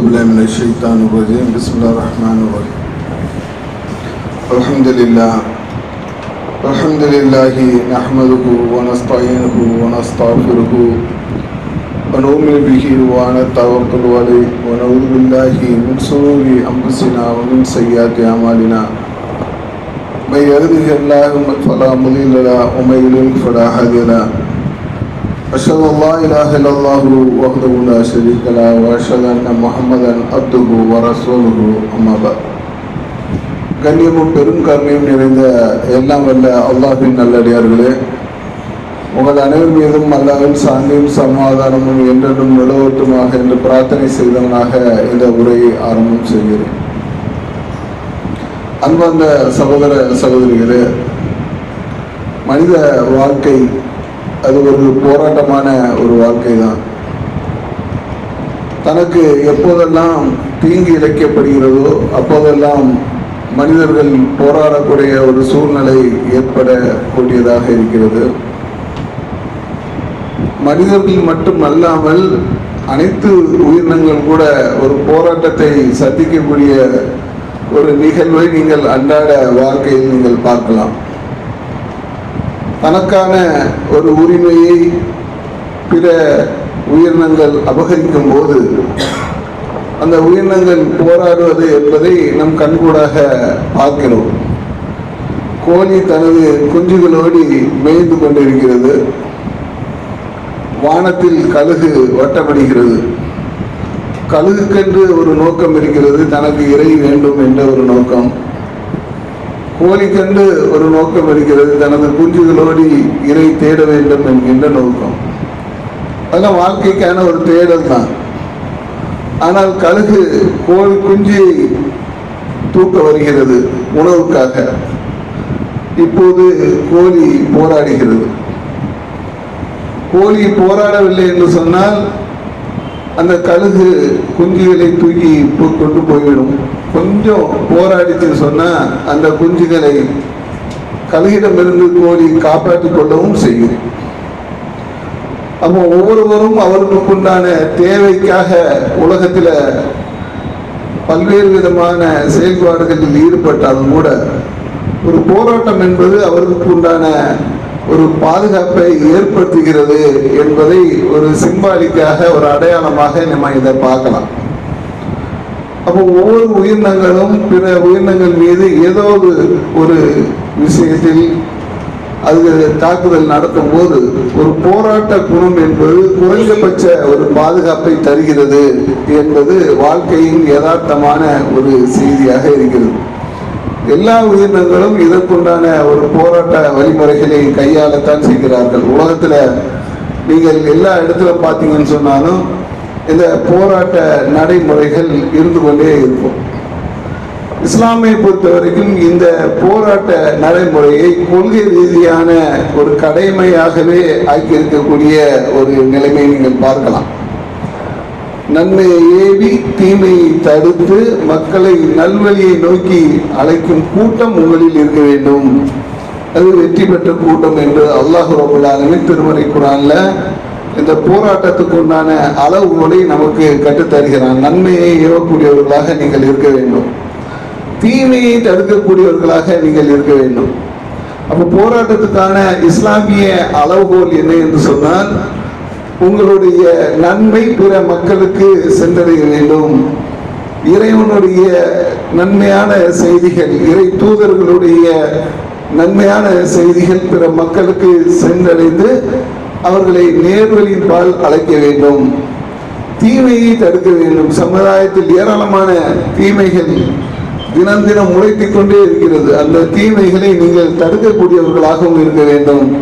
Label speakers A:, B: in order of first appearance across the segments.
A: بالله من الشيطان الرجيم. بسم الله الرحمن الرحيم. الحمد لله. الحمد لله نحمده ونستعينه ونستغفره ونؤمن به ونتوكل عليه ونعوذ بالله من شرور أنفسنا ومن سيئات أعمالنا. من يهده الله فلا مضل له ومن يضلل فلا هادي له. أشهد أن لا إله إلا الله وحده لا شريك له وأشهد أن محمدا عبده ورسوله. أما بعد. கண்ணியமும் பெரும் கருணையும் நிறைந்த எல்லாம் வல்ல அல்லாஹின் நல்லடியார்களே உங்கள் அனைவர் மீதும் அல்லாவின் சாந்தியும் சமாதானமும் என்றென்றும் நிலவட்டுமாக என்று பிரார்த்தனை செய்தவனாக இந்த உரையை ஆரம்பம் செய்கிறேன். அன்பந்த சகோதர சகோதரிகளே மனித வாழ்க்கை அது ஒரு போராட்டமான ஒரு வாழ்க்கை தான் தனக்கு எப்போதெல்லாம் தீங்கு இழைக்கப்படுகிறதோ அப்போதெல்லாம் மனிதர்கள் போராடக்கூடிய ஒரு சூழ்நிலை ஏற்படக்கூடியதாக இருக்கிறது. மனிதர்கள் மட்டுமல்லாமல் அனைத்து உயிரினங்கள் கூட ஒரு போராட்டத்தை சந்திக்கக்கூடிய ஒரு நிகழ்வை நீங்கள் அன்றாட வாழ்க்கையில் நீங்கள் பார்க்கலாம். தனக்கான ஒரு உரிமையை பிற உயிரினங்கள் அபகரிக்கும் போது அந்த உயிரினங்கள் போராடுவது என்பதை நம் கண்கூடாக பார்க்கிறோம். கோழி தனது குஞ்சுகளோடு மேய்ந்து கொண்டிருக்கிறது. வானத்தில் கழுகு வட்டமடிகிறது. கழுகுக்கென்று ஒரு நோக்கம் இருக்கிறது. தனக்கு இறை வேண்டும் என்ற ஒரு நோக்கம். கோழி கண்டு ஒரு நோக்கம் இருக்கிறது. தனது குஞ்சுகளோடு இறை தேட வேண்டும் என்கின்ற நோக்கம். அதெல்லாம் வாழ்க்கைக்கான ஒரு தேடல் தான். ஆனால் கழுகு கோழி குஞ்சியை தூக்க வருகிறது உணவுக்காக. இப்போது கோழி போராடுகிறது. கோழி போராடவில்லை என்று சொன்னால் அந்த கழுகு குஞ்சுகளை தூக்கி கொண்டு போய்விடும் கொஞ்சம் போராடிச்சுன்னு சொன்னால் அந்த குஞ்சுகளை கழுகிடமிருந்து கோழி காப்பாற்றிக் கொள்ளவும் செய்யும். அப்போ ஒவ்வொருவரும் அவர்களுக்குண்டான தேவைக்காக உலகத்தில் பல்வேறு விதமான செயல்பாடுகளில் ஈடுபட்டாலும் கூட ஒரு போராட்டம் என்பது அவர்களுக்கு உண்டான ஒரு பாதுகாப்பை ஏற்படுத்துகிறது என்பதை ஒரு சிம்பாலிக்காக ஒரு அடையாளமாக நம்ம இதை பார்க்கலாம். அப்போ ஒவ்வொரு உயிரினங்களும் பிற உயிரினங்கள் மீது ஏதோ ஒரு ஒரு விஷயத்தில் அது தாக்குதல் நடத்தும் போது ஒரு போராட்ட குணம் என்பது குறைந்தபட்ச ஒரு பாதுகாப்பை தருகிறது என்பது வாழ்க்கையின் யதார்த்தமான ஒரு செய்தியாக இருக்கிறது. எல்லா உயிரினங்களும் இதற்குண்டான ஒரு போராட்ட வழிமுறைகளை கையாளத்தான் செய்கிறார்கள். உலகத்தில் நீங்கள் எல்லா இடத்துல பார்த்தீங்கன்னு சொன்னாலும் இந்த போராட்ட நடைமுறைகள் இருந்து கொண்டே இருக்கும். இஸ்லாமை பொறுத்த வரைக்கும் இந்த போராட்ட நடைமுறையை கொள்கை ரீதியான ஒரு கடமையாகவே ஆக்கியிருக்கக்கூடிய ஒரு நிலைமையை நீங்கள் பார்க்கலாம். நன்மையை ஏவி தீமையை தடுத்து மக்களை நல்வழியை நோக்கி அழைக்கும் கூட்டம் உங்களில் இருக்க வேண்டும். அது வெற்றி பெற்ற கூட்டம் என்று அல்லாஹ் ரபுல்லாலுமே திருமறை குரான்ல இந்த போராட்டத்துக்கு உண்டான அளவுகளை நமக்கு கற்றுத்தருகிறான். நன்மையை இழக்கக்கூடியவர்களாக நீங்கள் இருக்க வேண்டும். தீமையை தடுக்கக்கூடியவர்களாக நீங்கள் இருக்க வேண்டும். அப்போ போராட்டத்துக்கான இஸ்லாமிய அளவுகோல் என்ன என்று சொன்னால் உங்களுடைய நன்மை பிற மக்களுக்கு சென்றடைய வேண்டும். இறைவனுடைய நன்மையான செய்திகள் இறை தூதர்களுடைய நன்மையான செய்திகள் பிற மக்களுக்கு சென்றடைந்து அவர்களை நேர்வழியின் பால் அழைக்க வேண்டும். தீமையை தடுக்க வேண்டும். சமுதாயத்தில் ஏராளமான தீமைகள் தினம் தினம் உழைத்துக் கொண்டே இருக்கிறது. அந்த தீமைகளை நீங்கள் தடுக்கக்கூடியவர்களாகவும் இருக்க வேண்டும்.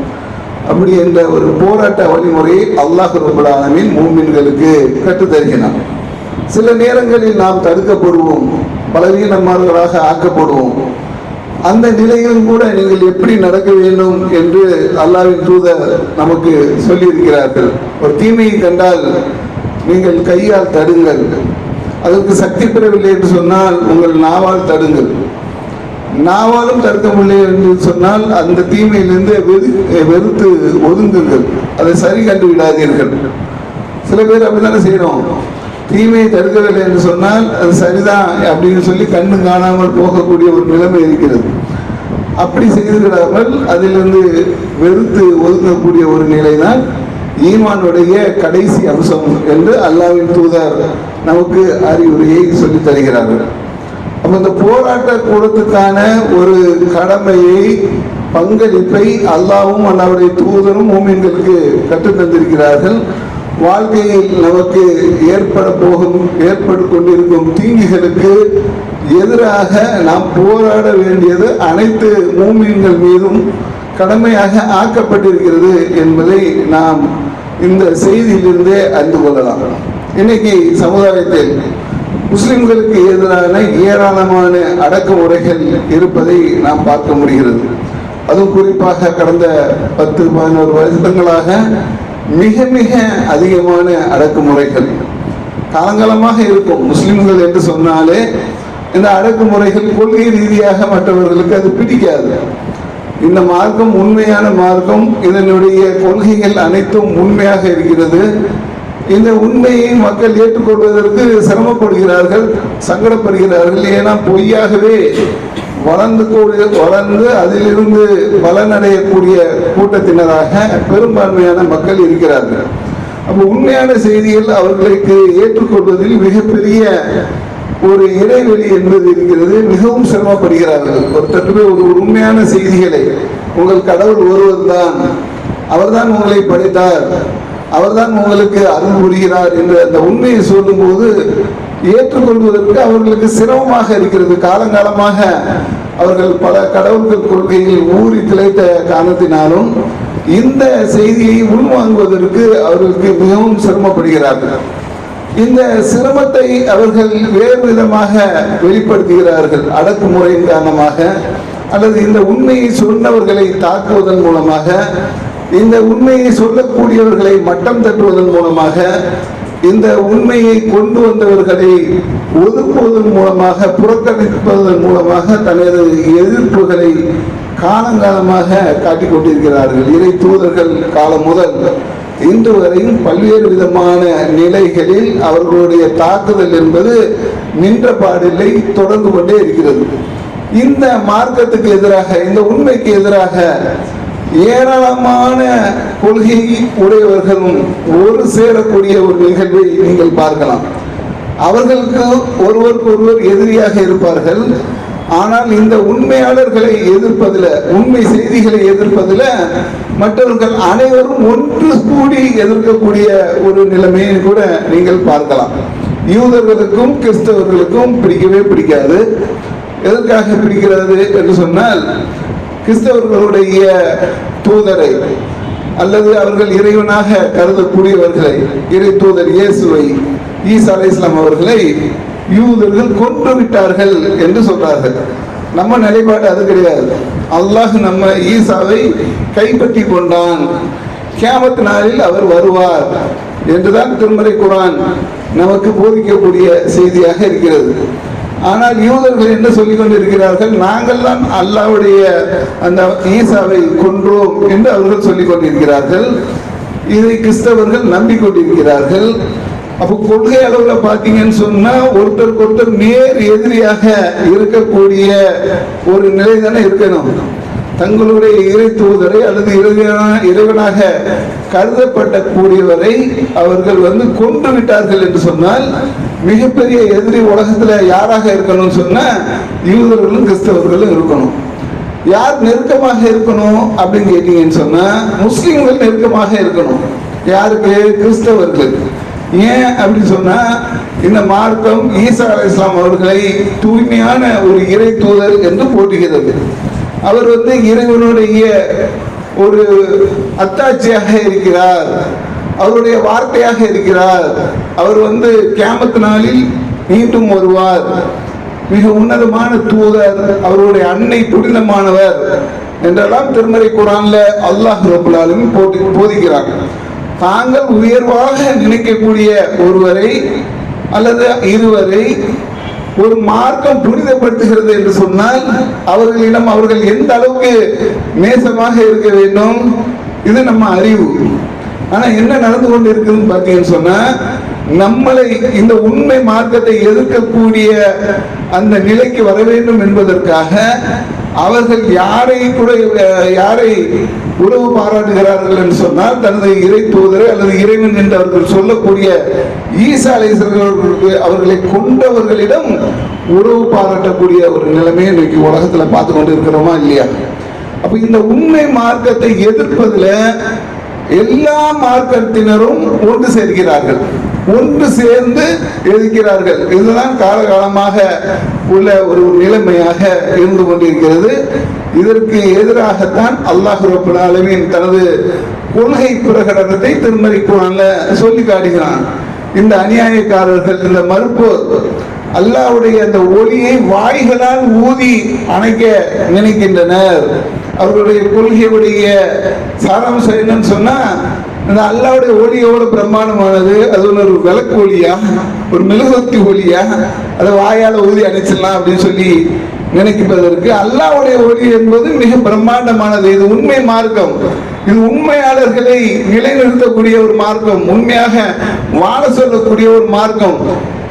A: அப்படி என்ற ஒரு போராட்ட வழிமுறையை அல்லாஹ் ரபுல் மூமின்களுக்கு கற்றுத்தருகிறார் சில நேரங்களில் நாம் தடுக்கப்படுவோம். பலவீனமானவர்களாக ஆக்கப்படுவோம். அந்த நிலையிலும் கூட நீங்கள் எப்படி நடக்க வேண்டும் என்று அல்லாவின் தூதர் நமக்கு சொல்லியிருக்கிறார்கள். ஒரு தீமையை கண்டால் நீங்கள் கையால் தடுங்கள். அதற்கு சக்தி பெறவில்லை என்று சொன்னால் உங்கள் நாவால் தடுங்கள். நாவாலும் தடுக்க முடியலை என்று சொன்னால் அந்த தீமையிலிருந்து வெறு- வெறுத்து ஒதுங்குங்கள். அதை சரி கண்டு விடாதீர்கள். சில பேர் அப்படித்தானே செய்யறோம் தீமையை தடுக்கவில்லை என்று சொன்னால் அது சரிதான் அப்படின்னு சொல்லி கண்ணு காணாமல் போகக்கூடிய ஒரு நிலைமை இருக்கிறது. அப்படி செய்துவிடாமல் அதிலிருந்து வெறுத்து ஒதுங்கக்கூடிய ஒரு நிலைதான் ஈமானுடைய கடைசி அம்சம் என்று அல்லாவின் தூதர் நமக்கு அறிவுரையை சொல்லித் தருகிறார்கள். அப்ப இந்த போராட்ட கூடத்துக்கான ஒரு கடமையை பங்களிப்பை அல்லாவும் அல்லாவுடைய தூதரும் மூமின்களுக்கு கற்றுத் தந்திருக்கிறார்கள். வாழ்க்கையில் நமக்கு ஏற்பட போகும் ஏற்பட்டு கொண்டிருக்கும் தீங்குகளுக்கு எதிராக நாம் போராட வேண்டியது அனைத்து மூமியங்கள் மீதும் கடமையாக ஆக்கப்பட்டிருக்கிறது என்பதை நாம் இந்த செய்தியிலிருந்தே அறிந்து கொள்ளலாம். இன்னைக்கு சமுதாயத்தில் முஸ்லிம்களுக்கு எதிரான ஏராளமான அடக்குமுறைகள் இருப்பதை நாம் பார்க்க முடிகிறது. அதுவும் குறிப்பாக கடந்த பத்து பதினோரு வருடங்களாக மிக மிக அதிகமான அடக்குமுறைகள். காலங்காலமாக இருக்கும். முஸ்லிம்கள் என்று சொன்னாலே இந்த அடக்குமுறைகள் கொள்கை ரீதியாக மற்றவர்களுக்கு அது பிடிக்காது. இந்த மார்க்கம் உண்மையான மார்க்கம் இதனுடைய கொள்கைகள் அனைத்தும் உண்மையாக இருக்கிறது. இந்த உண்மையை மக்கள் ஏற்றுக்கொள்வதற்கு சிரமப்படுகிறார்கள் சங்கடப்படுகிறார்கள். ஏன்னா பொய்யாகவே வளர்ந்து கூடிய வளர்ந்து அதிலிருந்து பலனடையக்கூடிய கூட்டத்தினராக பெரும்பான்மையான மக்கள் இருக்கிறார்கள். அப்போ உண்மையான செய்திகள் அவர்களுக்கு ஏற்றுக்கொள்வதில் மிகப்பெரிய ஒரு இடைவெளி என்பது இருக்கிறது. மிகவும் சிரமப்படுகிறார்கள். ஒருத்தர் ஒரு உண்மையான செய்திகளை உங்கள் கடவுள் ஒருவர் தான் அவர்தான் உங்களை படைத்தார் அவர்தான் உங்களுக்கு அருள் புரிகிறார் என்று அந்த உண்மையை சொல்லும்போது ஏற்றுக்கொள்வதற்கு அவர்களுக்கு சிரமமாக இருக்கிறது. காலங்காலமாக அவர்கள் பல கடவுள்கள் கொள்கையில் ஊறி திளைத்த காரணத்தினாலும் இந்த செய்தியை உள்வாங்குவதற்கு அவர்களுக்கு மிகவும் சிரமப்படுகிறார்கள். இந்த சிரமத்தை அவர்கள் வேறு விதமாக வெளிப்படுத்துகிறார்கள். அடக்குமுறையின் காரணமாக அல்லது இந்த உண்மையை சொன்னவர்களை தாக்குவதன் மூலமாக இந்த உண்மையை சொல்லக்கூடியவர்களை மட்டம் தட்டுவதன் மூலமாக இந்த உண்மையை கொண்டு வந்தவர்களை ஒதுக்குவதன் மூலமாக புறக்கணிப்பதன் மூலமாக தனது எதிர்ப்புகளை காலங்காலமாக காட்டிக் கொண்டிருக்கிறார்கள். இறை தூதர்கள் காலம் முதல் இன்று வரையும் பல்வேறு விதமான நிலைகளில் அவர்களுடைய தாக்குதல் என்பது நின்ற பாடில்லை தொடர்ந்து கொண்டே இருக்கிறது. இந்த மார்க்கத்துக்கு எதிராக இந்த உண்மைக்கு எதிராக ஏராளமான கொள்கை உடையவர்களும் ஒரு சேரக்கூடிய ஒரு நிகழ்வை நீங்கள் பார்க்கலாம். அவர்களுக்கு ஒருவருக்கு ஒருவர் எதிரியாக இருப்பார்கள். ஆனால் இந்த உண்மையாளர்களை எதிர்ப்பதில் உண்மை செய்திகளை எதிர்ப்பதில் மற்றவர்கள் அனைவரும் ஒன்று கூடி எதிர்க்கக்கூடிய ஒரு நிலைமையை கூட நீங்கள் பார்க்கலாம். யூதர்களுக்கும் கிறிஸ்தவர்களுக்கும் பிடிக்கவே பிடிக்காது. எதற்காக பிடிக்கிறது என்று சொன்னால் கிறிஸ்தவர்களுடைய தூதரை அல்லது அவர்கள் இறைவனாக கருதக்கூடியவர்களை இறை தூதர் இயேசுவை ஈசா அலை இஸ்லாம் அவர்களை யூதர்கள் கொன்று விட்டார்கள் என்று சொல்றார்கள். நம்ம நிலைப்பாடு அது கிடையாது. அல்லாஹ் நம்ம ஈசாவை கைப்பற்றி கொண்டான். கேமத் நாளில் அவர் வருவார் என்றுதான் திருமறை குரான் நமக்கு போதிக்கக்கூடிய செய்தியாக இருக்கிறது. ஆனால் யூதர்கள் என்ன சொல்லிக் கொண்டிருக்கிறார்கள் நாங்கள் தான் அல்லாவுடைய அந்த ஈசாவை கொன்றோம் என்று அவர்கள் சொல்லிக் கொண்டிருக்கிறார்கள் இதை கிறிஸ்தவர்கள் நம்பிக்கொண்டிருக்கிறார்கள். அப்போ கொள்கை அளவில் பார்த்தீங்கன்னு சொன்னா ஒருத்தருக்கு ஒருத்தர் நேர் எதிரியாக இருக்கக்கூடிய ஒரு நிலை தானே இருக்கணும். தங்களுடைய இறை தூதரை அல்லது இறைவனா- இறைவனாக கருதப்பட்ட கூடியவரை அவர்கள் வந்து கொன்று விட்டார்கள் என்று சொன்னால் மிகப்பெரிய எதிரி உலகத்துல யாராக இருக்கணும்னு சொன்னா யூதர்களும் கிறிஸ்தவர்களும் இருக்கணும். யார் நெருக்கமாக இருக்கணும் அப்படின்னு கேட்டீங்கன்னு சொன்னா முஸ்லீம்கள் நெருக்கமாக இருக்கணும். யாருக்கு? கிறிஸ்தவர்களுக்கு ஏன் அப்படின்னு சொன்னா இந்த மார்க்கம் ஈசா அலி இஸ்லாம் அவர்களை தூய்மையான ஒரு இறை தூதர் என்று போட்டுகிறது அவர் வந்து இறைவனுடைய ஒரு அத்தாட்சியாக இருக்கிறார். அவருடைய வார்த்தையாக இருக்கிறார். அவர் வந்து கேமத்து நாளில் மீண்டும் வருவார். மிக உன்னதமான தூதர் அவருடைய அன்னை புனிதமானவர் என்றெல்லாம் திருமறை குரான்ல அல்லாஹ் ரபுல் போட்டி போதிக்கிறார். தாங்கள் உயர்வாக நினைக்கக்கூடிய ஒருவரை அல்லது இருவரை ஒரு மார்க்கம் புனிதப்படுத்துகிறது என்று சொன்னால் அவர்களிடம் அவர்கள் எந்த அளவுக்கு நேசமாக இருக்க வேண்டும் இது நம்ம அறிவு. ஆனா என்ன நடந்து கொண்டு இருக்குதுன்னு பார்த்தீங்கன்னு சொன்னா நம்மளை இந்த உண்மை மார்க்கத்தை எதிர்க்கக்கூடிய அந்த நிலைக்கு வர வேண்டும் என்பதற்காக அவர்கள் யாரை கூட யாரை உறவு பாராட்டுகிறார்கள் என்று சொன்னால் தனது இறை தூதரை அல்லது இறைவன் என்று அவர்கள் சொல்லக்கூடிய ஈசா அலைசர்களுக்கு அவர்களை கொண்டவர்களிடம் உறவு பாராட்டக்கூடிய ஒரு நிலைமையை இன்றைக்கு உலகத்தில் பார்த்து கொண்டு இருக்கிறோமா இல்லையா? அப்போ இந்த உண்மை மார்க்கத்தை எதிர்ப்பதில் எல்லா மார்க்கத்தினரும் ஒன்று சேர்கிறார்கள் ஒன்று சேர்ந்து எதிர்க்கிறார்கள் இதுதான் காலகாலமாக உள்ள ஒரு நிலைமையாக இருந்து கொண்டிருக்கிறது. இதற்கு எதிராகத்தான் அல்லாஹ் ரபுல் தனது கொள்கை பிரகடனத்தை திருமறை குரான்ல சொல்லி காட்டுகிறான். இந்த அநியாயக்காரர்கள் இந்த மறுப்பு அல்லாஹ்வுடைய அந்த ஒளியை வாய்களால் ஊதி அணைக்க நினைக்கின்றனர். அவர்களுடைய கொள்கையுடைய சாராம்சம் என்னன்னு சொன்னா இந்த அல்லாவுடைய ஒளி எவ்வளவு பிரம்மாண்டமானது அது ஒரு விளக்கு ஒளியா ஒரு மெழுகுவர்த்தி ஒளியா அதை வாயால ஊதி அணைச்சிடலாம் அப்படின்னு சொல்லி நினைப்பதற்கு அல்லாவுடைய ஒளி என்பது மிக பிரம்மாண்டமானது. இது உண்மை மார்க்கம். இது உண்மையாளர்களை நிலைநிறுத்தக்கூடிய ஒரு மார்க்கம். உண்மையாக வாழ சொல்லக்கூடிய ஒரு மார்க்கம்.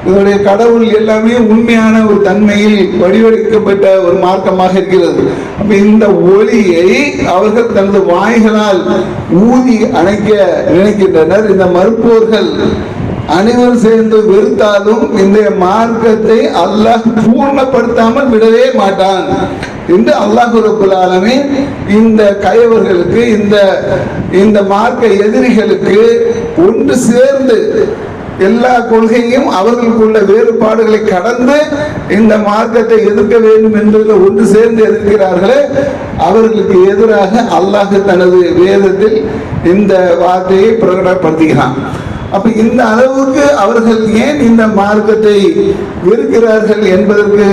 A: இதனுடைய கடவுள் எல்லாமே உண்மையான ஒரு தன்மையில் வடிவெடுக்கப்பட்ட ஒரு மார்க்கமாக இருக்கிறது. அப்ப இந்த ஒளியை அவர்கள் தனது வாய்களால் ஊதி அணைக்க நினைக்கின்றனர். இந்த மறுப்போர்கள் அனைவரும் சேர்ந்து வெறுத்தாலும் இந்த மார்க்கத்தை அல்லாஹ் பூர்ணப்படுத்தாமல் விடவே மாட்டான் என்று அல்லாஹ் ரபுல்லாலமே இந்த கயவர்களுக்கு இந்த இந்த மார்க்க எதிரிகளுக்கு ஒன்று சேர்ந்து எல்லா கொள்கையும் அவர்களுக்குள்ள வேறுபாடுகளை கடந்து இந்த மார்க்கத்தை எதிர்க்க வேண்டும் என்பதில் ஒன்று சேர்ந்து எதிர்க்கிறார்களே அவர்களுக்கு எதிராக அல்லாஹ் தனது வேதத்தில் இந்த வார்த்தையை பிரகடனப்படுத்துகிறான். அப்ப இந்த அளவுக்கு அவர்கள் ஏன் இந்த மார்க்கத்தை வெறுக்கிறார்கள் என்பதற்கு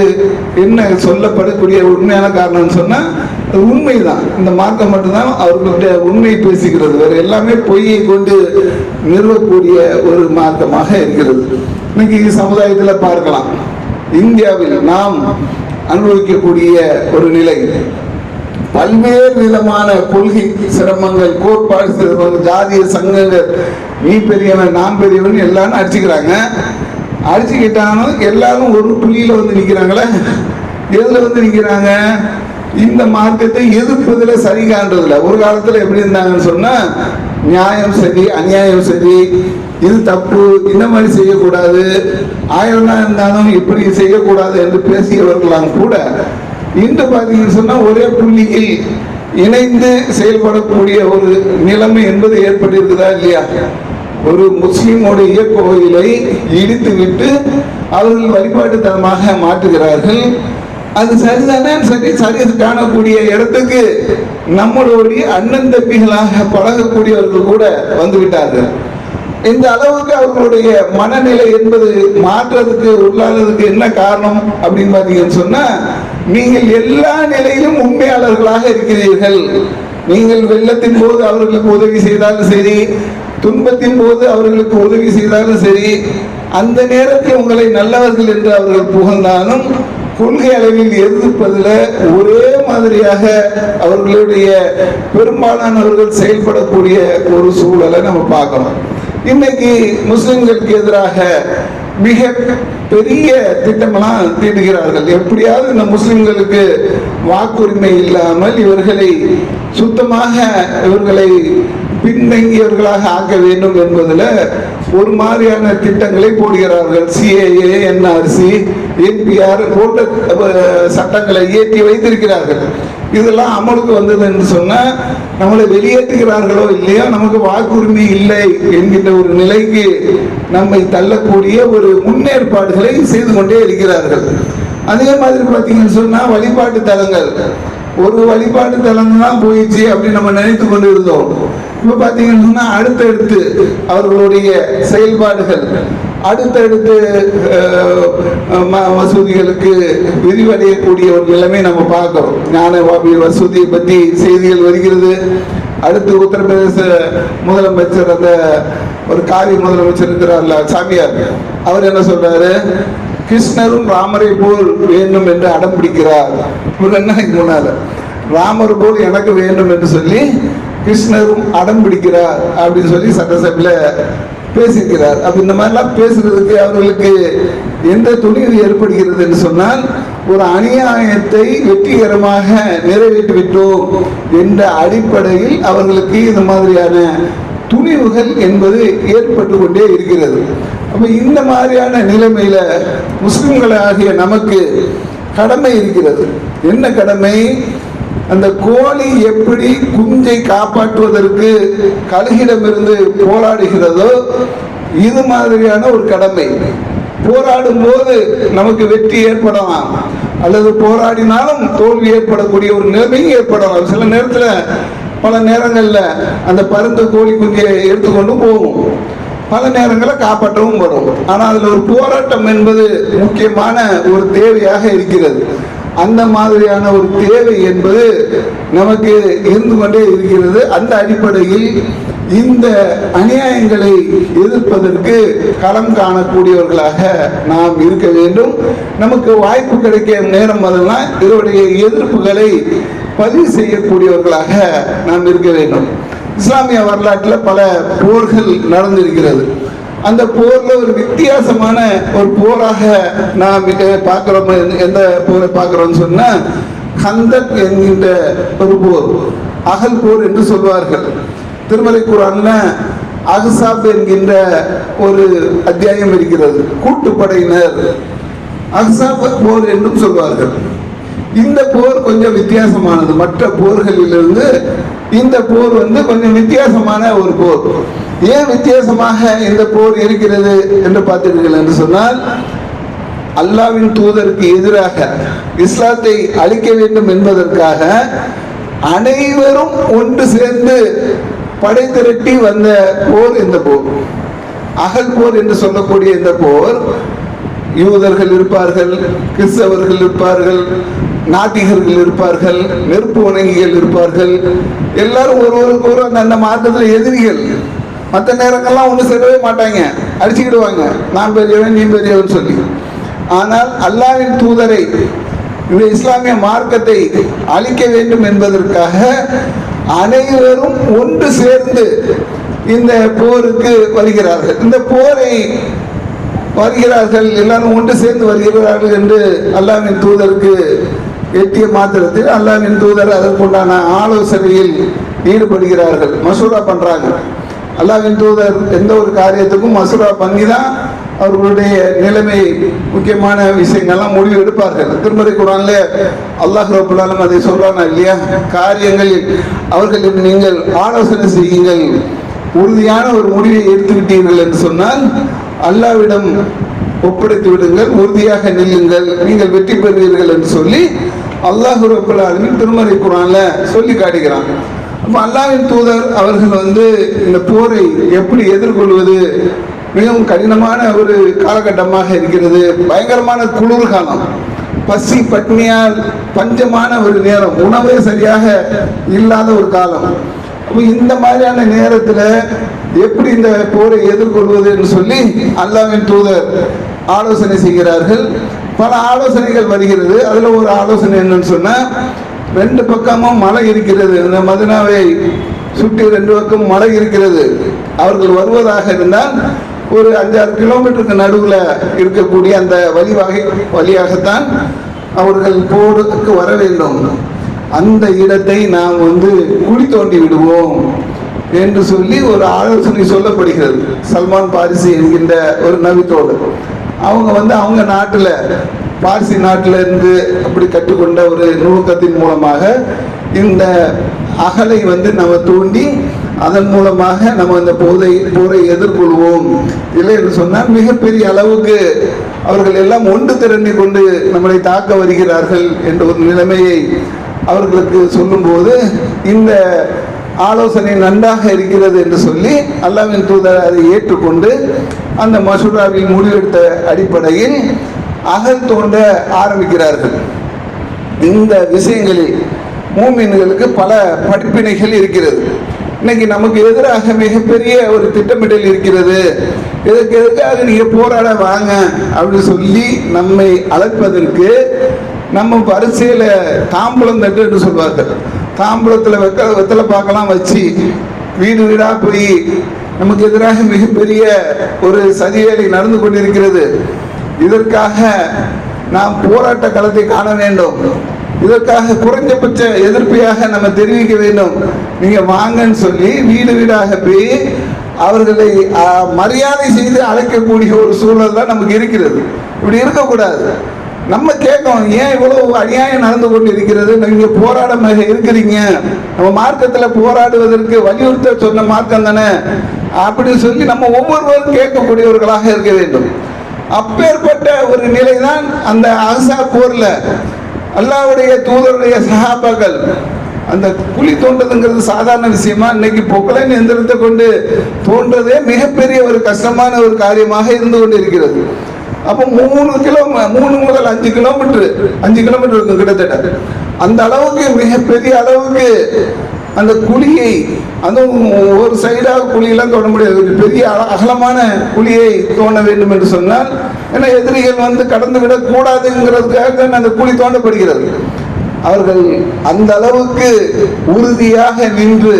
A: என்ன சொல்லப்படக்கூடிய உண்மையான காரணம் சொன்னா உண்மைதான். இந்த மார்க்கம் மட்டும்தான் அவர்களுடைய உண்மை பேசுகிறது. வேற எல்லாமே பொய்யை கொண்டு நிறுவக்கூடிய ஒரு மார்க்கமாக இருக்கிறது. இன்னைக்கு சமுதாயத்தில் பார்க்கலாம். இந்தியாவில் நாம் அனுபவிக்கக்கூடிய ஒரு நிலை. பல்வேறு விதமான கொள்கை சிரமங்கள் கோட்பாடு சிரமங்கள் ஜாதிய சங்கங்கள் நீ பெரியவன் நான் பெரியவன் எல்லாரும் அடிச்சுக்கிறாங்க. அடிச்சுக்கிட்டாலும் எல்லாரும் ஒரு புள்ளியில வந்து நிற்கிறாங்களே எதுல வந்து நிற்கிறாங்க இந்த மார்க்கத்தை எதிர்ப்பதில் சரி காண்றதில்ல. ஒரு காலத்தில் எப்படி இருந்தாங்கன்னு சொன்னால் நியாயம் சரி அநியாயம் சரி இது தப்பு இந்த மாதிரி செய்யக்கூடாது. ஆயிரம் தான் இருந்தாலும் இப்படி செய்யக்கூடாது என்று பேசியவர்களாம் கூட இன்று பார்த்தீங்கன்னு சொன்னால் ஒரே புள்ளியில் இணைந்து செயல்படக்கூடிய ஒரு நிலைமை என்பது ஏற்பட்டிருக்குதா இல்லையா? ஒரு முஸ்லீமுடைய கோயிலை இடித்து விட்டு அவர்கள் தரமாக மாற்றுகிறார்கள். அது சரிதானே? சரி சரி காணக்கூடிய இடத்துக்கு நம்மளுடைய அண்ணன் தம்பிகளாக பழகக்கூடியவர்கள் கூட வந்து விட்டார்கள் இந்த அளவுக்கு அவர்களுடைய மனநிலை என்பது மாற்றத்துக்கு உள்ளானதுக்கு என்ன காரணம் அப்படின்னு பார்த்தீங்கன்னு சொன்னா நீங்கள் எல்லா நிலையிலும் உண்மையாளர்களாக இருக்கிறீர்கள். நீங்கள் வெள்ளத்தின் போது அவர்களுக்கு உதவி செய்தாலும் சரி துன்பத்தின் போது அவர்களுக்கு உதவி செய்தாலும் சரி அந்த நேரத்தில் உங்களை நல்லவர்கள் என்று அவர்கள் புகழ்ந்தாலும் கொள்கை அளவில் எதிர்ப்பதில் ஒரே மாதிரியாக அவர்களுடைய பெரும்பாலானவர்கள் செயல்படக்கூடிய ஒரு சூழலை நம்ம பார்க்கணும். இன்னைக்கு முஸ்லிம்களுக்கு எதிராக மிக பெரிய திட்டமெல்லாம் தீட்டுகிறார்கள். எப்படியாவது இந்த முஸ்லிம்களுக்கு வாக்குரிமை இல்லாமல் இவர்களை சுத்தமாக இவர்களை பின்தங்கியவர்களாக ஆக்க வேண்டும் என்பதில் ஒரு மாதிரியான திட்டங்களை போடுகிறார்கள். சிஏஏ என்ஆர்சி என்பிஆர் போன்ற சட்டங்களை இயற்றி வைத்திருக்கிறார்கள். இதெல்லாம் அமலுக்கு வந்தது என்று சொன்னால் நம்மளை வெளியேற்றுகிறார்களோ இல்லையோ நமக்கு வாக்குரிமை இல்லை என்கின்ற ஒரு நிலைக்கு நம்மை தள்ளக்கூடிய ஒரு முன்னேற்பாடுகளை செய்து கொண்டே இருக்கிறார்கள். அதே மாதிரி பார்த்தீங்கன்னு சொன்னால் வழிபாட்டு தலங்கள். ஒரு வழிபாட்டு தலம் தான் போயிடுச்சு அப்படின்னு நம்ம நினைத்து கொண்டு இருந்தோம் இப்போ பார்த்தீங்கன்னு அடுத்தடுத்து அவர்களுடைய செயல்பாடுகள். அடுத்தடுத்து ம- மசூதிகளுக்கு விரிவடையக்கூடிய ஒரு நிலைமை நம்ம பார்க்கிறோம். ஞானவாபி மசூதியை பற்றி செய்திகள் வருகிறது. அடுத்து உத்தரப்பிரதேச முதலமைச்சர் அந்த ஒரு காவி முதலமைச்சர் இருக்கிறார்ல சாமியார். அவர் என்ன சொல்றாரு? கிருஷ்ணரும் ராமரை போல் வேண்டும் என்று அடம் பிடிக்கிறார். இவர் என்ன போனார் முன்னால? ராமர் போல் எனக்கு வேண்டும் என்று சொல்லி கிருஷ்ணரும் அடம் பிடிக்கிறார் அப்படின்னு சொல்லி சட்டசபையில் பேசியிருக்கிறார். அப்போ இந்த மாதிரிலாம் பேசுறதுக்கு அவர்களுக்கு எந்த துணிவு ஏற்படுகிறது என்று சொன்னால் ஒரு அநியாயத்தை வெற்றிகரமாக நிறைவேற்றிவிட்டோம் என்ற அடிப்படையில் அவர்களுக்கு இந்த மாதிரியான துணிவுகள் என்பது ஏற்பட்டு கொண்டே இருக்கிறது. அப்ப இந்த மாதிரியான நிலைமையில முஸ்லிம்களாகிய நமக்கு கடமை இருக்கிறது. என்ன கடமை? அந்த கோழி எப்படி குஞ்சை காப்பாற்றுவதற்கு கழுகிடமிருந்து போராடுகிறதோ இது மாதிரியான ஒரு கடமை. போராடும் போது நமக்கு வெற்றி ஏற்படலாம். அல்லது போராடினாலும் தோல்வி ஏற்படக்கூடிய ஒரு நிலைமையும் ஏற்படலாம். சில நேரத்தில் பல நேரங்களில் அந்த பருந்து கோழி குஞ்சியை எடுத்துக்கொண்டு போகும். பல நேரங்களில் காப்பாற்றவும் வரும் ஆனால் அதில் ஒரு போராட்டம் என்பது முக்கியமான ஒரு தேவையாக இருக்கிறது. அந்த மாதிரியான ஒரு தேவை என்பது நமக்கு இருந்து கொண்டே இருக்கிறது. அந்த அடிப்படையில் இந்த அநியாயங்களை எதிர்ப்பதற்கு களம் காணக்கூடியவர்களாக நாம் இருக்க வேண்டும். நமக்கு வாய்ப்பு கிடைக்க நேரம் அதெல்லாம் இதனுடைய எதிர்ப்புகளை பதிவு செய்யக்கூடியவர்களாக நாம் இருக்க வேண்டும். இஸ்லாமிய வரலாற்றில் பல போர்கள் நடந்திருக்கிறது. அந்த போர்ல ஒரு வித்தியாசமான ஒரு போராக நாம் பார்க்கிறோம். எந்த போரை பார்க்கிறோம்னு சொன்னா கந்தக் என்கின்ற ஒரு போர் அகல் போர் என்று சொல்வார்கள். திருமலை குரான்ல அகசாப் என்கின்ற ஒரு அத்தியாயம் இருக்கிறது. கூட்டுப்படையினர் அகசாப் போர் என்றும் சொல்வார்கள். இந்த போர் கொஞ்சம் வித்தியாசமானது. மற்ற போர்களிலிருந்து இந்த போர் வந்து கொஞ்சம் வித்தியாசமான ஒரு போர். ஏன் வித்தியாசமாக இந்த போர் இருக்கிறது என்று பார்த்தீர்கள் என்று சொன்னால் அல்லாவின் தூதருக்கு எதிராக இஸ்லாத்தை அழிக்க வேண்டும் என்பதற்காக அனைவரும் ஒன்று சேர்ந்து படை திரட்டி வந்த போர் இந்த போர். அகல் போர் என்று சொல்லக்கூடிய இந்த போர் யூதர்கள் இருப்பார்கள் கிறிஸ்தவர்கள் இருப்பார்கள் நாத்திகர்கள் இருப்பார்கள் நெருப்பு வணங்கிகள் இருப்பார்கள். எல்லாரும் ஒருவருக்கு ஒரு அந்த அந்த மார்க்கத்தில் எதிரிகள். மற்ற நேரங்கள்லாம் ஒன்றும் சேரவே மாட்டாங்க. அடிச்சுக்கிடுவாங்க. நான் பெரியவன் நீ பெரியவன் சொல்லி. ஆனால் அல்லாவின் தூதரை இந்த இஸ்லாமிய மார்க்கத்தை அழிக்க வேண்டும் என்பதற்காக அனைவரும் ஒன்று சேர்ந்து இந்த போருக்கு வருகிறார்கள். இந்த போரை வருகிறார்கள். எல்லாரும் ஒன்று சேர்ந்து வருகிறார்கள் என்று அல்லாவின் தூதருக்கு எட்டிய மாத்திரத்தில் அல்லாவின் தூதர் அதற்குண்டான ஆலோசனையில் ஈடுபடுகிறார்கள். மசூரா பண்றாங்க. அல்லாவின் தூதர் எந்த ஒரு காரியத்துக்கும் மசூரா பண்ணி தான் அவர்களுடைய நிலைமை முக்கியமான விஷயங்கள்லாம் முடிவு எடுப்பார்கள். திருமறை குரான்ல அல்லாஹ் ரபுல்லாலும் அதை சொல்றானா இல்லையா? காரியங்களில் அவர்களிடம் நீங்கள் ஆலோசனை செய்யுங்கள். உறுதியான ஒரு முடிவை எடுத்துக்கிட்டீர்கள் என்று சொன்னால் அல்லாவிடம் ஒப்படைத்து விடுங்கள் உறுதியாக நில்லுங்கள் நீங்கள் வெற்றி பெறுவீர்கள் என்று சொல்லி அல்லாஹு ரபுல் ஆலமின் திருமறை குரான்ல சொல்லி காட்டுகிறான். அப்போ அல்லாவின் தூதர் அவர்கள் வந்து இந்த போரை எப்படி எதிர்கொள்வது மிகவும் கடினமான ஒரு காலகட்டமாக இருக்கிறது. பயங்கரமான குளிர்காலம் பசி பட்னியால் பஞ்சமான ஒரு நேரம். உணவே சரியாக இல்லாத ஒரு காலம். இந்த மாதிரியான நேரத்தில் எப்படி இந்த போரை எதிர்கொள்வது என்று சொல்லி அல்லாவின் தூதர் ஆலோசனை செய்கிறார்கள். பல ஆலோசனைகள் வருகிறது. அதில் ஒரு ஆலோசனை என்னன்னு சொன்னால் ரெண்டு பக்கமும் மலை இருக்கிறது. இந்த மதுனாவை சுற்றி ரெண்டு பக்கம் மலை இருக்கிறது. அவர்கள் வருவதாக இருந்தால் ஒரு அஞ்சாறு கிலோமீட்டருக்கு நடுவில் இருக்கக்கூடிய அந்த வழி வகை வழியாகத்தான் அவர்கள் போருக்கு வர வேண்டும். அந்த இடத்தை நாம் வந்து குழி தோண்டி விடுவோம். என்று சொல்லி ஒரு ஆலோசனை சொல்லப்படுகிறது. சல்மான் பாரிசி என்கின்ற ஒரு நவித்தோடு அவங்க வந்து அவங்க நாட்டில் பாரிசி நாட்டில் இருந்து அப்படி கற்றுக்கொண்ட ஒரு நுணுக்கத்தின் மூலமாக இந்த அகலை வந்து நம்ம தூண்டி அதன் மூலமாக நம்ம இந்த போதை போரை எதிர்கொள்வோம். இல்லை என்று சொன்னால் மிகப்பெரிய அளவுக்கு அவர்கள் எல்லாம் ஒன்று திரண்டி கொண்டு நம்மளை தாக்க வருகிறார்கள் என்ற ஒரு நிலைமையை அவர்களுக்கு சொல்லும்போது இந்த ஆலோசனை நன்றாக இருக்கிறது என்று சொல்லி அல்லாவின் தூதர் அதை ஏற்றுக்கொண்டு அந்த மசூராவில் முடிவெடுத்த அடிப்படையில் அகல் தோன்ற ஆரம்பிக்கிறார்கள். இந்த விஷயங்களில் மூமின்களுக்கு பல படிப்பினைகள் இருக்கிறது. இன்னைக்கு நமக்கு எதிராக மிகப்பெரிய ஒரு திட்டமிடல் இருக்கிறது. இதற்கு எதுக்காக நீங்கள் போராட வாங்க அப்படின்னு சொல்லி நம்மை அழைப்பதற்கு நம்ம வரிசையில் தாம்பூலம் தட்டு என்று சொல்வார்கள். தாம்பூலத்தில் வெக்க வெத்தலை பார்க்கலாம் வச்சு வீடு வீடாக போய் நமக்கு எதிராக மிகப்பெரிய ஒரு சதிவேலை நடந்து கொண்டிருக்கிறது. இதற்காக நாம் போராட்ட களத்தை காண வேண்டும். இதற்காக குறைஞ்சபட்ச எதிர்ப்பையாக நம்ம தெரிவிக்க வேண்டும். நீங்க வாங்கன்னு சொல்லி வீடு வீடாக போய் அவர்களை மரியாதை செய்து அழைக்கக்கூடிய ஒரு சூழல் தான் நமக்கு இருக்கிறது. இப்படி இருக்கக்கூடாது. நம்ம கேட்கோம் ஏன் இவ்வளவு அநியாயம் நடந்து கொண்டு இருக்கிறது நீங்க போராட இருக்கிறீங்க. நம்ம மார்க்கத்துல போராடுவதற்கு வலியுறுத்த சொன்ன மார்க்கம் தானே? அப்படின்னு சொல்லி நம்ம ஒவ்வொருவரும் கேட்கக்கூடியவர்களாக இருக்க வேண்டும். அப்பேற்பட்ட ஒரு நிலைதான் அந்த அகசா போர்ல. அல்லாவுடைய தூதருடைய சகாபாக்கள் அந்த குழி தோண்டதுங்கிறது சாதாரண விஷயமா? இன்னைக்கு பொக்கலைன் எந்திரத்தை கொண்டு தோன்றதே மிகப்பெரிய ஒரு கஷ்டமான ஒரு காரியமாக இருந்து கொண்டு இருக்கிறது அப்போ மூணு கிலோ மூணு முதல் அஞ்சு கிலோமீட்டர் அஞ்சு கிலோமீட்டர் இருக்கும் கிட்டத்தட்ட. அந்த அளவுக்கு மிகப்பெரிய அளவுக்கு அந்த குழியை அந்த ஒரு சைடாக குழியெல்லாம் தோண்ட முடியாது. ஒரு பெரிய அகலமான குழியை தோண்ட வேண்டும் என்று சொன்னால் ஏன்னா எதிரிகள் வந்து கடந்து விடக்கூடாதுங்கிறதுக்காக தான் அந்த குழி தோண்டப்படுகிறது. அவர்கள் அந்த அளவுக்கு உறுதியாக நின்று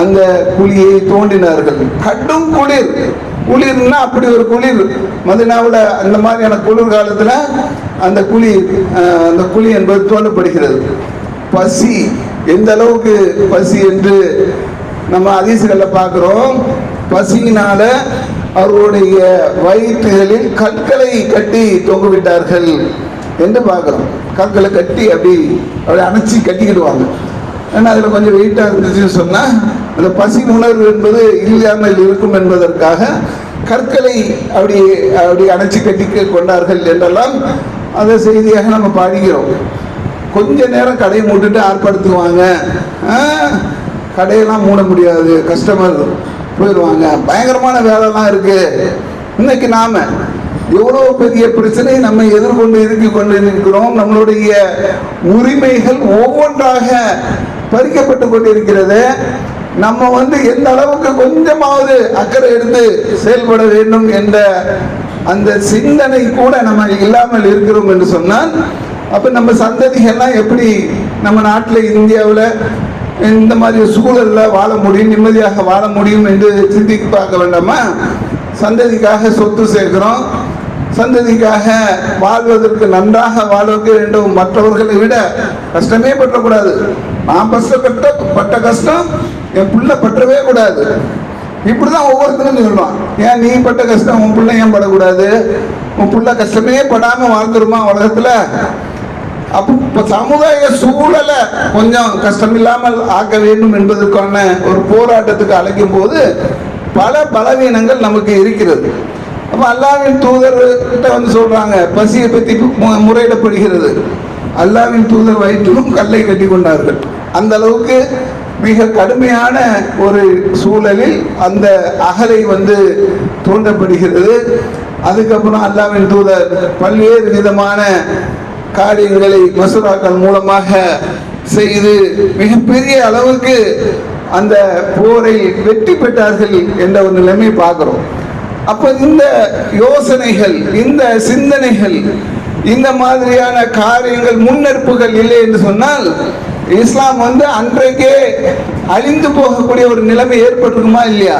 A: அந்த குழியை தோண்டினார்கள். கடும் குளிர். குளிர்னா அப்படி ஒரு குளிர். மதினாவில் அந்த மாதிரியான குளிர் காலத்தில் அந்த குழி அந்த குழி என்பது தோண்டப்படுகிறது. பசி எந்த அளவுக்கு பசி என்று நம்ம அதிசயங்களில் பார்க்குறோம். பசியினால அவர்களுடைய வயிற்றுகளில் கற்களை கட்டி தொங்க விட்டார்கள் என்று பார்க்குறோம். கற்களை கட்டி அப்படி அப்படி அணைச்சி கட்டிக்கிடுவாங்க. ஏன்னா அதில் கொஞ்சம் வெயிட்டாக இருந்துச்சுன்னு சொன்னால் அந்த பசி உணர்வு என்பது இல்லாமல் இருக்கும் என்பதற்காக கற்களை அப்படி அப்படி அணைச்சி கட்டி கொண்டார்கள் என்றெல்லாம் அந்த செய்தியாக நம்ம பாடிக்கிறோம் கொஞ்ச நேரம் கடையை மூட்டுட்டு ஆர்ப்பாடுத்துவாங்க. கடையெல்லாம் மூட முடியாது கஸ்டமர் போயிடுவாங்க. பயங்கரமான வேலைலாம் இருக்கு. இன்னைக்கு நாம எவ்வளோ பெரிய பிரச்சனை நம்ம எதிர்கொண்டு இருக்கி கொண்டு இருக்கிறோம் நம்மளுடைய உரிமைகள் ஒவ்வொன்றாக பறிக்கப்பட்டு கொண்டிருக்கிறது. நம்ம வந்து எந்த அளவுக்கு கொஞ்சமாவது அக்கறை எடுத்து செயல்பட வேண்டும் என்ற அந்த சிந்தனை கூட நம்ம இல்லாமல் இருக்கிறோம் என்று சொன்னால் அப்போ நம்ம சந்ததிகள்லாம் எப்படி நம்ம நாட்டில் இந்தியாவில் இந்த மாதிரி சூழலில் வாழ முடியும் நிம்மதியாக வாழ முடியும் என்று சிந்தித்து பார்க்க வேண்டாமா? சந்ததிக்காக சொத்து சேர்க்கிறோம். சந்ததிக்காக வாழ்வதற்கு நன்றாக வாழ்வதற்கு வேண்டும். மற்றவர்களை விட கஷ்டமே பற்றக்கூடாது நாம் கஷ்டப்பட்ட பட்ட கஷ்டம் என் பிள்ளை பற்றவே கூடாது. இப்படிதான் ஒவ்வொருத்தரும் சொல்லுவான் ஏன் நீ பட்ட கஷ்டம் உன் பிள்ளை ஏன் படக்கூடாது? உன் பிள்ளை கஷ்டமே படாம வாழ்ந்துருமா உலகத்துல? அப்போ இப்போ சமுதாய சூழலை கொஞ்சம் கஷ்டம் இல்லாமல் ஆக்க வேண்டும் என்பதற்கான ஒரு போராட்டத்துக்கு அழைக்கும் போது பல பலவீனங்கள் நமக்கு இருக்கிறது. அப்போ அல்லாவின் தூதர்கிட்ட வந்து சொல்றாங்க பசியை பத்தி மு- முறையிடப்படுகிறது. அல்லாவின் தூதர் வயிற்றிலும் கல்லை கட்டி கொண்டார்கள். அந்த அளவுக்கு மிக கடுமையான ஒரு சூழலில் அந்த அகலை வந்து தூண்டப்படுகிறது. அதுக்கப்புறம் அல்லாவின் தூதர் பல்வேறு விதமான காரியங்களை மசூராக்கள் மூலமாக செய்து மிகப்பெரிய அளவுக்கு அந்த போரை வெற்றி பெற்றார்கள் என்ற ஒரு நிலைமை பார்க்குறோம். அப்போ இந்த யோசனைகள் இந்த சிந்தனைகள் இந்த மாதிரியான காரியங்கள் முன்னெடுப்புகள் இல்லை என்று சொன்னால் இஸ்லாம் வந்து அன்றைக்கே அழிந்து போகக்கூடிய ஒரு நிலைமை ஏற்பட்டிருக்குமா இல்லையா?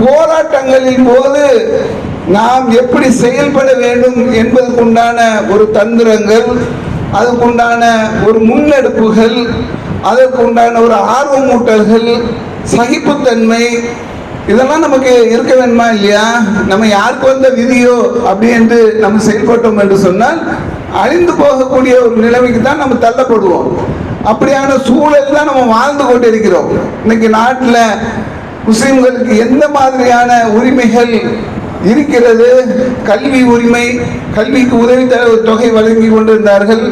A: போராட்டங்களின் போது நாம் எப்படி செயல்பட வேண்டும் என்பதற்குண்டான ஒரு தந்திரங்கள் அதுக்குண்டான ஒரு முன்னெடுப்புகள் அதற்குண்டான ஒரு ஆர்வமூட்டல்கள் சகிப்புத்தன்மை இதெல்லாம் நமக்கு இருக்க வேணுமா இல்லையா? நம்ம யாருக்கு வந்த விதியோ அப்படி என்று நம்ம செயல்பட்டோம் என்று சொன்னால் அழிந்து போகக்கூடிய ஒரு நிலைமைக்கு தான் நம்ம தள்ளப்படுவோம். அப்படியான சூழல் தான் நம்ம வாழ்ந்து கொண்டிருக்கிறோம். இன்னைக்கு நாட்டில் முஸ்லிம்களுக்கு எந்த மாதிரியான உரிமைகள் இருக்கிறது? கல்வி உரிமை கல்விக்கு உதவி தொகை வழங்கி கொண்டிருந்தார்கள்.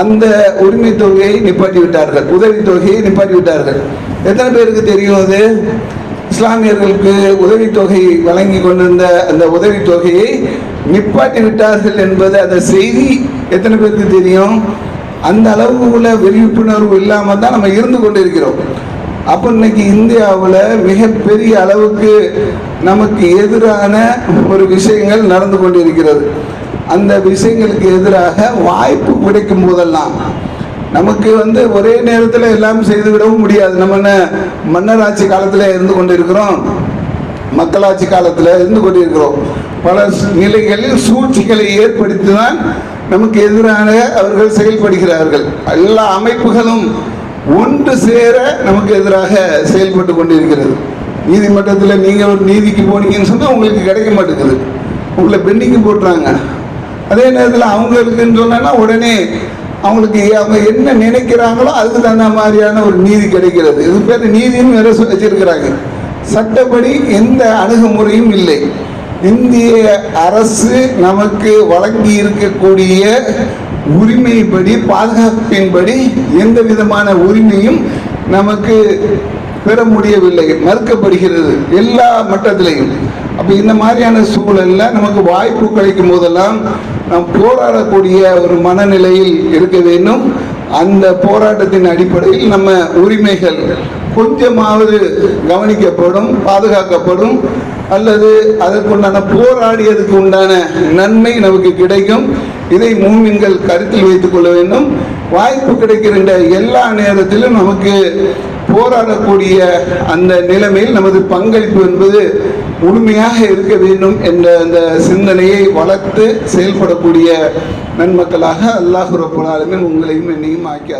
A: அந்த உரிமை தொகையை நிப்பாட்டி விட்டார்கள். உதவி தொகையை நிப்பாட்டி விட்டார்கள். எத்தனை பேருக்கு தெரியும் அது? இஸ்லாமியர்களுக்கு உதவித்தொகை வழங்கி கொண்டிருந்த அந்த உதவித்தொகையை நிப்பாட்டி விட்டார்கள் என்பது அந்த செய்தி எத்தனை பேருக்கு தெரியும்? அந்த அளவுக்கு உள்ள விழிப்புணர்வு இல்லாமல் தான் நம்ம இருந்து கொண்டிருக்கிறோம். அப்போ இன்னைக்கு இந்தியாவில் மிகப்பெரிய அளவுக்கு நமக்கு எதிரான ஒரு விஷயங்கள் நடந்து கொண்டிருக்கிறது. அந்த விஷயங்களுக்கு எதிராக வாய்ப்பு கிடைக்கும் போதெல்லாம் நமக்கு வந்து ஒரே நேரத்தில் எல்லாம் செய்துவிடவும் முடியாது. நம்ம என்ன மன்னர் ஆட்சி காலத்தில் இருந்து கொண்டிருக்கிறோம்? மக்களாட்சி காலத்தில் இருந்து கொண்டிருக்கிறோம். பல நிலைகளில் சூழ்ச்சிகளை ஏற்படுத்தி தான் நமக்கு எதிராக அவர்கள் செயல்படுகிறார்கள். எல்லா அமைப்புகளும் ஒன்று சேர நமக்கு எதிராக செயல்பட்டு கொண்டிருக்கிறது. நீதிமன்றத்தில் நீங்கள் ஒரு நீதிக்கு போனீங்கன்னு சொன்னால் உங்களுக்கு கிடைக்க மாட்டேங்குது. உங்களை பெண்டிங்கு போட்டுறாங்க. அதே நேரத்தில் அவங்களுக்குன்னு சொன்னால் உடனே அவங்களுக்கு அவங்க என்ன நினைக்கிறாங்களோ அதுக்கு தகுந்த மாதிரியான ஒரு நீதி கிடைக்கிறது. இது பேர் நீதின்னு வேற வச்சிருக்கிறாங்க. சட்டப்படி எந்த அணுகுமுறையும் இல்லை. இந்திய அரசு நமக்கு வழங்கி இருக்கக்கூடிய உரிமைப்படி பாதுகாப்பின்படி எந்த விதமான உரிமையும் நமக்கு பெற முடியவில்லை மறுக்கப்படுகிறது எல்லா மட்டத்திலையும். அப்போ இந்த மாதிரியான சூழலில் நமக்கு வாய்ப்பு கிடைக்கும் போதெல்லாம் நாம் போராடக்கூடிய ஒரு மனநிலையில் இருக்க வேண்டும். அந்த போராட்டத்தின் அடிப்படையில் நம்ம உரிமைகள் கொஞ்சமாவது கவனிக்கப்படும் பாதுகாக்கப்படும். அல்லது அதற்குண்டான போராடியதுக்கு உண்டான நன்மை நமக்கு கிடைக்கும். இதை மூமின்கள் கருத்தில் வைத்துக் கொள்ள வேண்டும். வாய்ப்பு கிடைக்கின்ற எல்லா நேரத்திலும் நமக்கு போராடக்கூடிய அந்த நிலைமையில் நமது பங்களிப்பு என்பது முழுமையாக இருக்க வேண்டும் என்ற அந்த சிந்தனையை வளர்த்து செயல்படக்கூடிய நன்மக்களாக அல்லாஹ் ரப்புல் உங்களையும் என்னையும் ஆக்கியார்